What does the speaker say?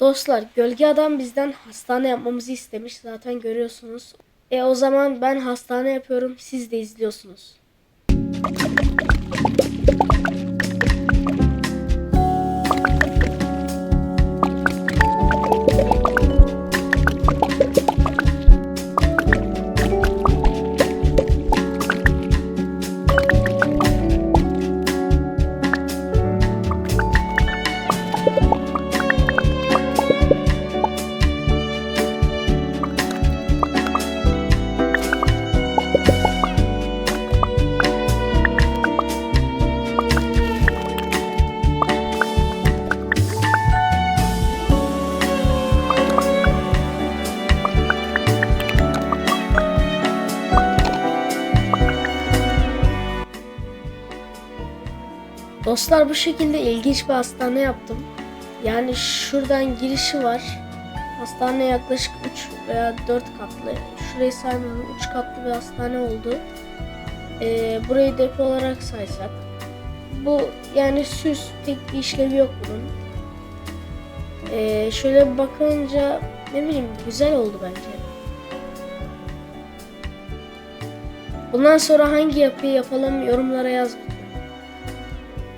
Dostlar gölge adam bizden hastane yapmamızı istemiş zaten görüyorsunuz. E o zaman ben hastane yapıyorum siz de izliyorsunuz. Dostlar bu şekilde ilginç bir hastane yaptım. Yani şuradan girişi var. Hastane yaklaşık 3 veya 4 katlı. Şurayı saymıyorum 3 katlı bir hastane oldu. Ee, burayı depo olarak saysak. Bu yani süs pek bir işlevi yok bunun. Ee, şöyle bakınca ne bileyim güzel oldu bence. Bundan sonra hangi yapıyı yapalım yorumlara yazın.